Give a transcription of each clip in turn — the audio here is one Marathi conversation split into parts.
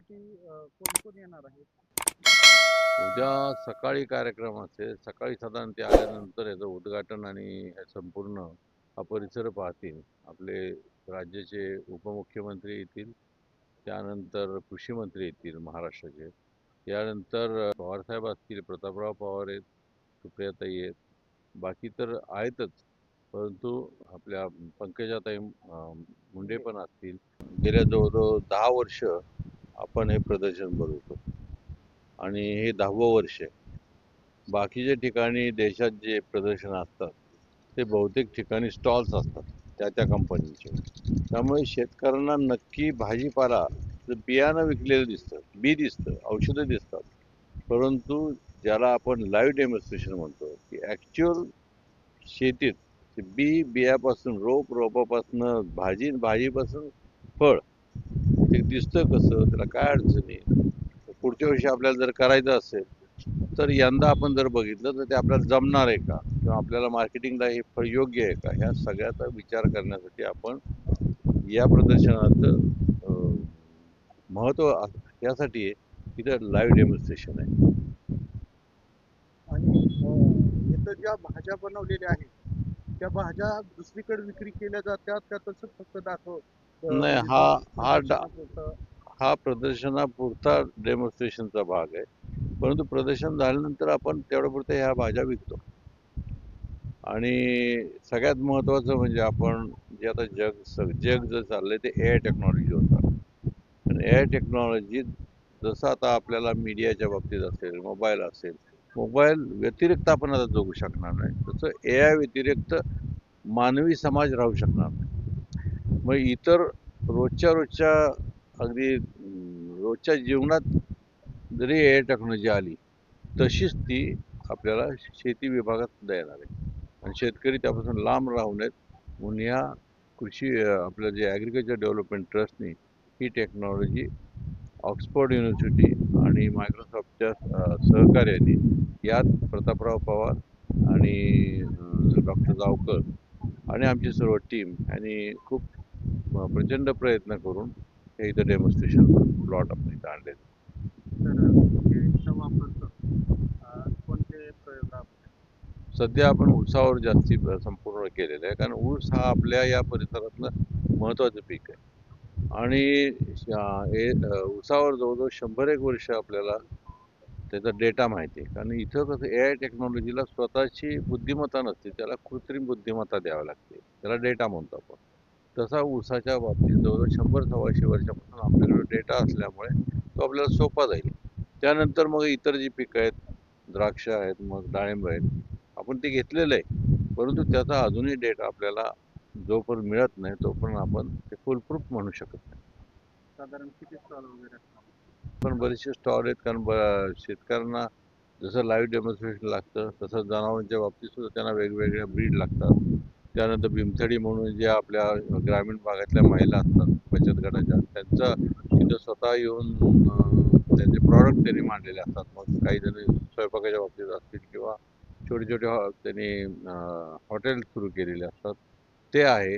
कोण कोण येणार आहे? उद्या सकाळी कार्यक्रम असेल. सकाळी साधारण ते आल्यानंतर याचं उद्घाटन आणि हे संपूर्ण हा परिसर पाहतील. आपले राज्याचे उपमुख्यमंत्री येतील. त्यानंतर कृषी मंत्री येतील महाराष्ट्राचे. यानंतर पवारसाहेब असतील प्रतापराव पवार आहेत सुप्रियाताई आहेत. बाकी तर आहेतच. परंतु आपल्या पंकजाताई मुंडे पण असतील. गेल्या जवळजवळ दहा वर्ष आपण हे प्रदर्शन भरवतो. आणि हे दहावं वर्ष आहे. बाकीच्या ठिकाणी देशात जे प्रदर्शन असतात ते बहुतेक ठिकाणी स्टॉल्स असतात त्या त्या कंपनीचे त्यामुळे शेतकऱ्यांना नक्की भाजीपाला तर बियाणं विकलेलं दिसतं बी दिसतं औषधं दिसतात. परंतु ज्याला आपण लाईव्ह डेमॉन्स्ट्रेशन म्हणतो की ॲक्च्युअल शेतीत बी बियापासून रोप रोपापासून भाजी भाजीपासून फळ ते दिसतं कसं त्याला काय अडचणी पुढच्या वर्षी आपल्याला जर करायचं असेल तर यंदा आपण जर बघितलं तर ते आपल्याला जमणार आहे का? किंवा आपल्याला मार्केटिंगला हे फळ योग्य आहे का? ह्या सगळ्याचा विचार करण्यासाठी आपण या प्रदर्शनाचं अं, महत्त्व यासाठी आहे इथं लाईव्ह डेमॉन्स्ट्रेशन आहे. आणि इथं ज्या भाज्या बनवलेल्या आहेत त्या भाज्या दुसरीकडे विक्री केल्या जातात का तसंच फक्त दाखव नाही, म्हणजे हा- हा डा- हा प्रदर्शनापुरता डेमॉन्स्ट्रेशनचा भाग आहे. परंतु प्रदर्शन झाल्यानंतर आपण तेवढ्यापुरत्या ह्या भाज्या विकतो. आणि सगळ्यात महत्त्वाचं म्हणजे आपण जे आता जग स- जग जर चाललंय ते ए आय टेक्नॉलॉजी होतं. आणि ए आय टेक्नॉलॉजी जसं आता आपल्याला मीडियाच्या बाबतीत असेल मोबाईल असेल मोबाईल व्यतिरिक्त आपण आता जगू शकणार नाही. तसं ए आय व्यतिरिक्त मानवी समाज राहू शकणार नाही. मग इतर रोजच्या रोजच्या अगदी रोजच्या जीवनात जरी ए आय टेक्नॉलॉजी आली तशीच ती आपल्याला शेती विभागात सुद्धा येणार आहे. आणि शेतकरी त्यापासून लांब राहू नयेत. म्हणून ह्या कृषी आपलं जे ॲग्रिकल्चर डेव्हलपमेंट ट्रस्टने ही टेक्नॉलॉजी ऑक्सफर्ड युनिव्हर्सिटी आणि मायक्रोसॉफ्टच्या सहकार्याने यात प्रतापराव पवार आणि डॉक्टर जावकर आणि आमची सर्व टीम यांनी खूप प्रचंड प्रयत्न करून हे इथं डेमॉन्स्ट्रेशन प्लॉट आपण इथं आणले सध्या आपण ऊसावर जास्ती संपूर्ण केलेलं आहे. कारण ऊस हा आपल्या या परिसरातलं महत्त्वाचं पीक आहे. आणि ऊसावर जवळजवळ शंभर एक वर्ष आपल्याला त्याचा डेटा माहिती आहे. कारण इथं कसं ए आय टेक्नॉलॉजीला स्वतःची बुद्धिमत्ता नसते. त्याला कृत्रिम बुद्धिमत्ता द्यावी लागते. त्याला डेटा म्हणतो आपण. तसा ऊसाच्या बाबतीत जवळजवळ शंभर सव्वाशे वर्षापासून आपल्याकडे डेटा असल्यामुळे तो आपल्याला सोपा जाईल. त्यानंतर मग इतर जी पिकं आहेत द्राक्ष आहेत मग डाळिंब आहेत आपण ते घेतलेलं आहे. परंतु त्याचा अजूनही डेटा आपल्याला जोपर्यंत मिळत नाही तोपर्यंत आपण ते फुलप्रूफ म्हणू शकत नाही. साधारण किती स्टॉल वगैरे पण बरेचसे स्टॉल आहेत कारण ब शेतकऱ्यांना जसं लाईव्ह डेमॉन्स्ट्रेशन लागतं तसं जनावरांच्या बाबतीत सुद्धा त्यांना वेगवेगळ्या ब्रीड लागतात. त्यानंतर भीमथडी म्हणून जे आपल्या ग्रामीण भागातल्या महिला असतात बचत गटाच्या त्यांचा तिथं स्वतः येऊन त्यांचे प्रॉडक्ट त्यांनी मांडलेले असतात. मग काही जण स्वयंपाकाच्या बाबतीत असतील किंवा छोटे छोटे हॉ- त्यांनी हॉटेल सुरू केलेले असतात. ते आहे.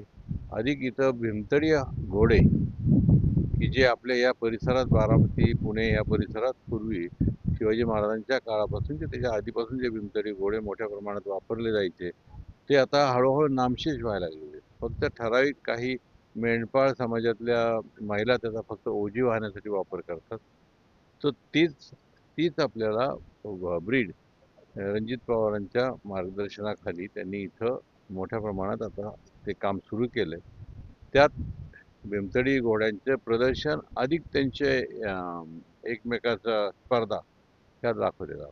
अधिक इथं भीमतडी घोडे की जे आपल्या या परिसरात बारामती पुणे या परिसरात पूर्वी शिवाजी महाराजांच्या काळापासून ते त्याच्या आधीपासून जे भीमतडी घोडे मोठ्या प्रमाणात वापरले जायचे ते आता हळूहळू नामशेष व्हायला लागलेले. फक्त ठराविक काही मेंढपाळ समाजातल्या महिला त्याचा फक्त ओजी वाहण्यासाठी वापर करतात. तर तीच तीच आपल्याला ब्रीड रणजित पवारांच्या मार्गदर्शनाखाली त्यांनी इथं मोठ्या प्रमाणात आता ते काम सुरू केलं त्यात भीमतडी घोड्यांचे प्रदर्शन अधिक त्यांचे एकमेकाचा स्पर्धा त्यात दाखवलेला